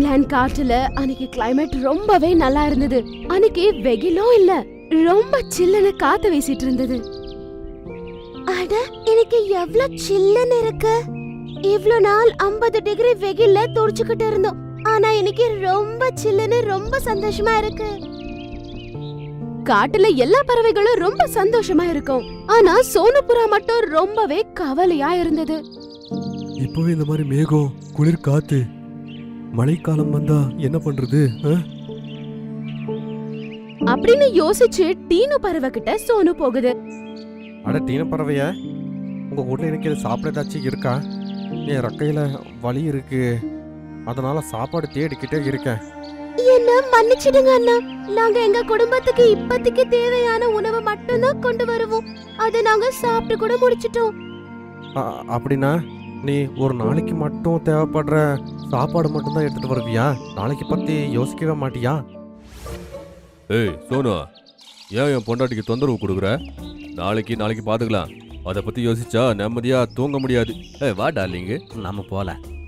இங்கிலாந்து காட்டுல அன்னைக்கு கிளைமேட் ரொம்பவே நல்லா இருந்தது. அன்னைக்கு வெயிலும் இல்ல ரொம்ப சில்லுன்னு காத்து வீசிட்டு இருந்தது. அட எனக்கு எவ்வளவு சில்லுன்னு இருக்கு. இவ்ளோ நாள் 50 டிகிரி வெயில்ல துடிச்சுக்கிட்டு இருந்தோம். ஆனா இன்னைக்கு ரொம்ப சில்லுன்னு ரொம்ப சந்தோஷமா இருக்கு. காட்டுல எல்லா பறவைகளும் ரொம்ப சந்தோஷமா இருக்கும். ஆனா சோனுபுரா மட்டும் ரொம்பவே கவலையா இருந்தது. இப்போவே இந்த மாதிரி மேகம் குளிர் காத்து மழைக்காலம் வந்தா என்ன பண்றது? அப்படின்னு யோசிச்சு டீனு பறவை கிட்ட சோனு போகுது. அட டீன பறவைய? உங்க வீட்ல எனக்கு இது சாப்பிட ஏதாச்சும் இருக்கா? என் ரெக்கையில வலி இருக்கு. அதனால சாப்பாடு தேடிக்கிட்டே இருக்கேன். என்ன மன்னிச்சிடுங்க அண்ணா. நாங்க எங்க குடும்பத்துக்கு இப்போதைக்கு தேவையான உணவை மட்டும்தான் கொண்டு வருவோம். அதை நாங்க சாப்பிட்டு கூட முடிச்சிட்டோம். அப்படின்னா நீ ஒரு நாளைக்கு மட்டும் தேவைப்படுற சாப்பாடு மட்டும்தான் எடுத்துட்டு வருவியா? நாளைக்கு பத்தி யோசிக்கவே மாட்டியா? ஏய் சோனு ஏன் என் பொண்டாட்டிக்கு தொந்தரவு கொடுக்குற? நாளைக்கு நாளைக்கு பார்த்துக்கலாம் அதை பற்றி யோசிச்சா நிம்மதியாக தூங்க முடியாது. ஏய் வா டார்லிங்கு நம்ம போல